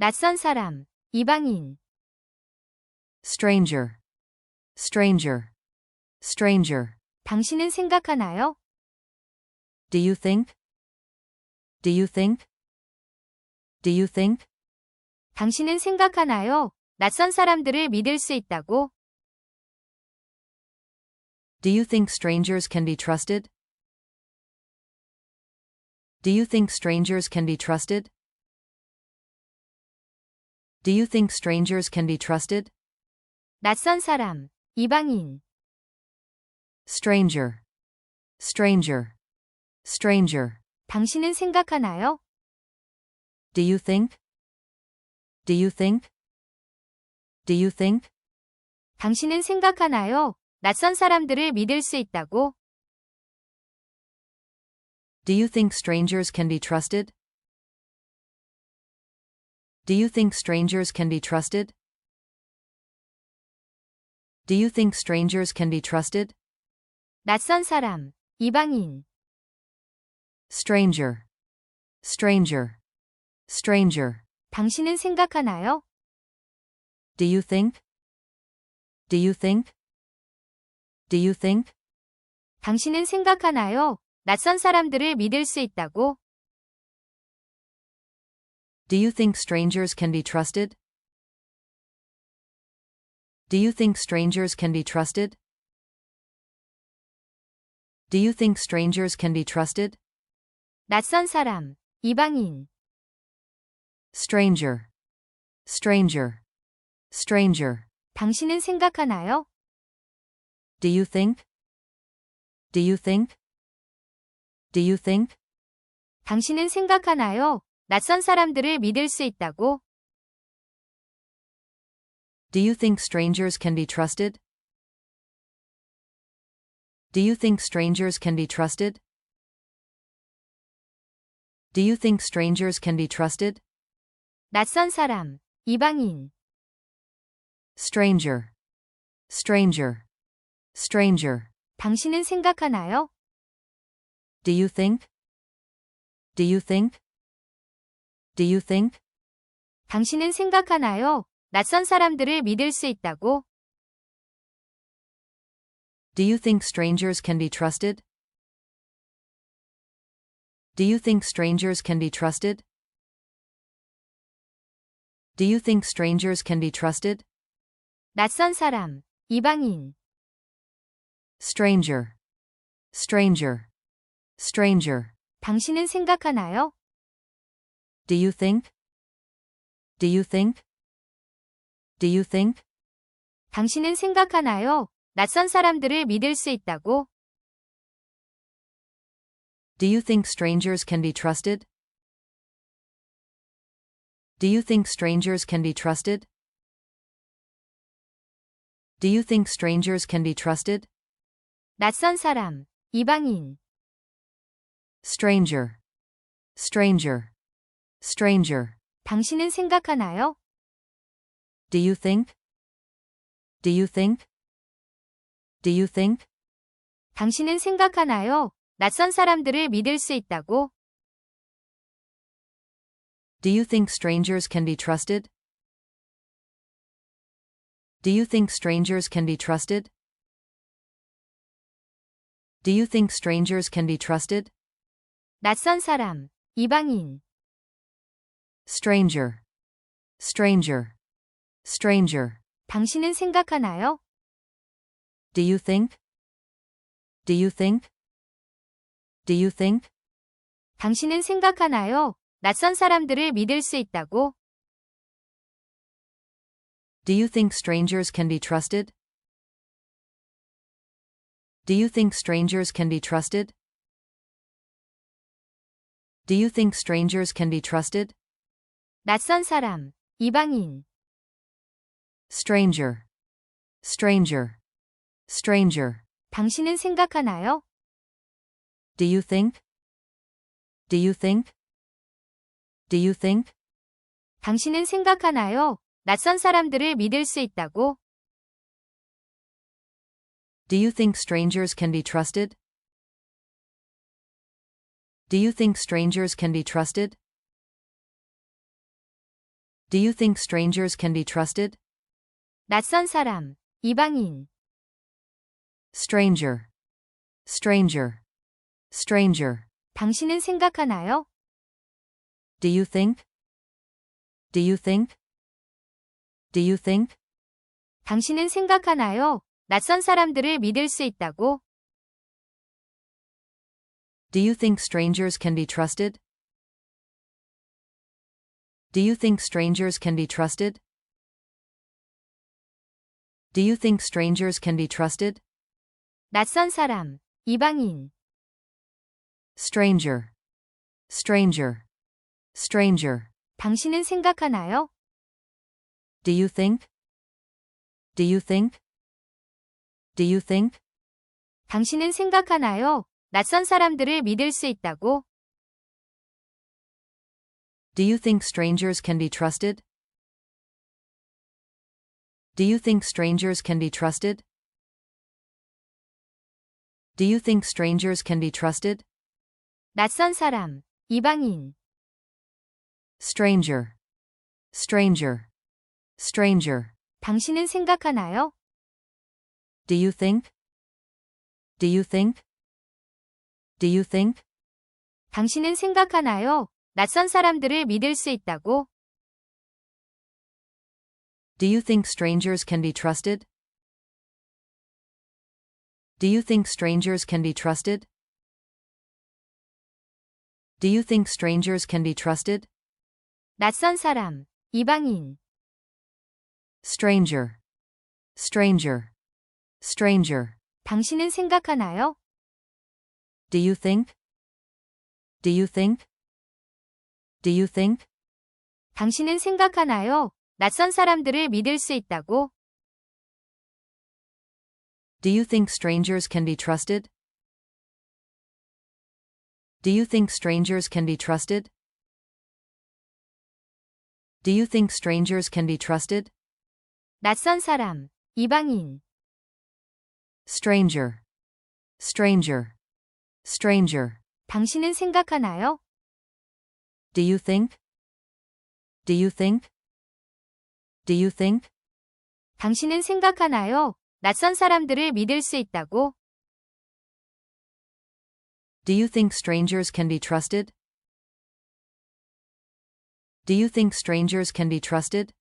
낯선 사람, 이방인. stranger, stranger, stranger. 당신은 생각하나요? Do you think? Do you think? Do you think? 당신은 생각하나요? 낯선 사람들을 믿을 수 있다고? Do you think strangers can be trusted? Do you think strangers can be trusted? Do you think strangers can be trusted? 낯선 사람, 이방인. Stranger, stranger, stranger. 당신은 생각하나요? Do you think? Do you think? Do you think? 당신은 생각하나요? 낯선 사람들을 믿을 수 있다고? Do you think strangers can be trusted? Do you think strangers can be trusted? Do you think strangers can be trusted? 낯선 사람, 이방인. Stranger, stranger, stranger. 당신은 생각하나요? Do you think? Do you think? Do you think? 당신은 생각하나요? 낯선 사람들을 믿을 수 있다고? Do you think strangers can be trusted? Do you think strangers can be trusted? Do you think strangers can be trusted? 낯선 사람, 이방인. Stranger, stranger, stranger. 당신은 생각하나요? Do you think? Do you think? Do you think? 당신은 생각하나요? 낯선 사람들을 믿을 수 있다고? Do you think strangers can be trusted? Do you think strangers can be trusted? Do you think strangers can be trusted? 낯선 사람, 이방인. Stranger, stranger, stranger. 당신은 생각하나요? Do you think? Do you think? Do you think? 당신은 생각하나요? 낯선 사람들을 믿을 수 있다고? Do you think strangers can be trusted? Do you think strangers can be trusted? Do you think strangers can be trusted? 낯선 사람, 이방인. Stranger, stranger, stranger. 당신은 생각하나요? Do you think? Do you think? Do you think? 당신은 생각하나요? 낯선 사람들을 믿을 수 있다고? Do you think strangers can be trusted? Do you think strangers can be trusted? Do you think strangers can be trusted? 낯선 사람, 이방인. Stranger, stranger, stranger. 당신은 생각하나요? Do you think? Do you think? Do you think? 당신은 생각하나요? 낯선 사람들을 믿을 수 있다고? Do you think strangers can be trusted? Do you think strangers can be trusted? Do you think strangers can be trusted? 낯선 사람, 이방인. Stranger, stranger, stranger. 당신은 생각하나요? Do you think? Do you think? Do you think? 당신은 생각하나요? 낯선 사람들을 믿을 수 있다고? Do you think strangers can be trusted? Do you think strangers can be trusted? Do you think strangers can be trusted? 낯선 사람, 이방인. Stranger, stranger, stranger. 당신은 생각하나요? Do you think? Do you think? Do you think? 당신은 생각하나요? 낯선 사람들을 믿을 수 있다고? Do you think strangers can be trusted? Do you think strangers can be trusted? Do you think strangers can be trusted? 낯선 사람, 이방인, Stranger. Stranger. Stranger. 당신은 생각하나요? Do you think? Do you think? Do you think? 당신은 생각하나요? 낯선 사람들을 믿을 수 있다고? Do you think strangers can be trusted? Do you think strangers can be trusted? Do you think strangers can be trusted? 낯선 사람, 이방인, Stranger. Stranger. Stranger. 당신은 생각하나요? Do you think? Do you think? Do you think? 당신은 생각하나요? 낯선 사람들을 믿을 수 있다고? Do you think strangers can be trusted? Do you think strangers can be trusted? Do you think strangers can be trusted? 낯선 사람, 이방인, Stranger. Stranger. Stranger. 당신은 생각하나요? Do you think? Do you think? Do you think? 당신은 생각하나요? 낯선 사람들을 믿을 수 있다고? Do you think strangers can be trusted? Do you think strangers can be trusted? Do you think strangers can be trusted? 낯선 사람, 이방인, Stranger. Stranger. Stranger. 당신은 생각하나요? Do you think? Do you think? Do you think? 당신은 생각하나요? 낯선 사람들을 믿을 수 있다고? Do you think strangers can be trusted? Do you think strangers can be trusted? Do you think strangers can be trusted? 낯선 사람, 이방인, Stranger. Stranger. Stranger. 당신은 생각하나요? Do you think? Do you think? Do you think? 당신은 생각하나요? 낯선 사람들을 믿을 수 있다고? Do you think strangers can be trusted? Do you think strangers can be trusted?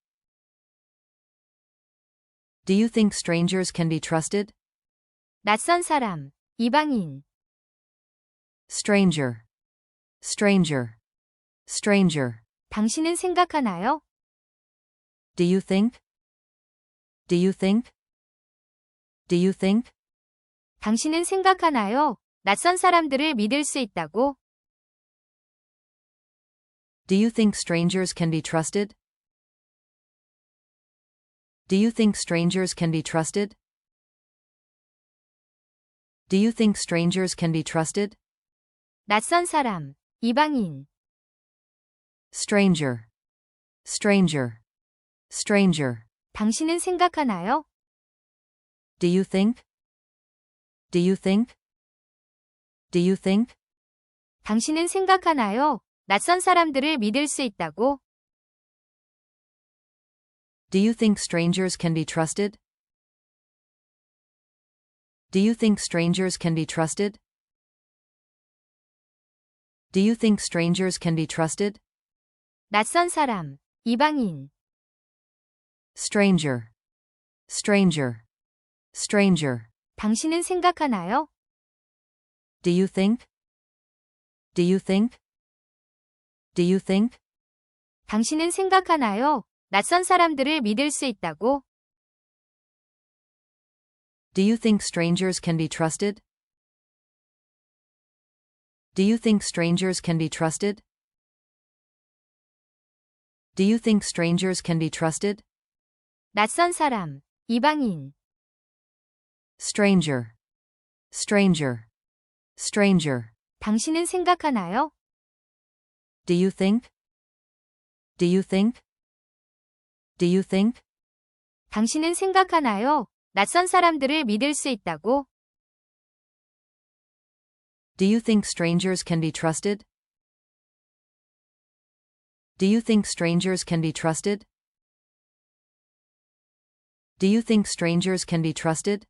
Do you think strangers can be trusted? 낯선 사람, 이방인, Stranger. Stranger. Stranger. 당신은 생각하나요? Do you think? Do you think? Do you think? 당신은 생각하나요? 낯선 사람들을 믿을 수 있다고? Do you think strangers can be trusted? Do you think strangers can be trusted? Do you think strangers can be trusted? 낯선 사람, 이방인, Stranger. Stranger. Stranger. 당신은 생각하나요? Do you think? Do you think? Do you think? 당신은 생각하나요? 낯선 사람들을 믿을 수 있다고? Do you think strangers can be trusted? Do you think strangers can be trusted? Do you think strangers can be trusted? 낯선 사람, 이방인, Stranger. Stranger. Stranger. 당신은 생각하나요? Do you think? Do you think? Do you think? 당신은 생각하나요? 낯선 사람들을 믿을 수 있다고? Do you think strangers can be trusted? Do you think strangers can be trusted? Do you think strangers can be trusted? 낯선 사람, 이방인, Stranger. Stranger. Stranger. 당신은 생각하나요? Do you think? Do you think? Do you think? 당신은 생각하나요? 낯선 사람들을 믿을 수 있다고? Do you think strangers can be trusted? Do you think strangers can be trusted? Do you think strangers can be trusted?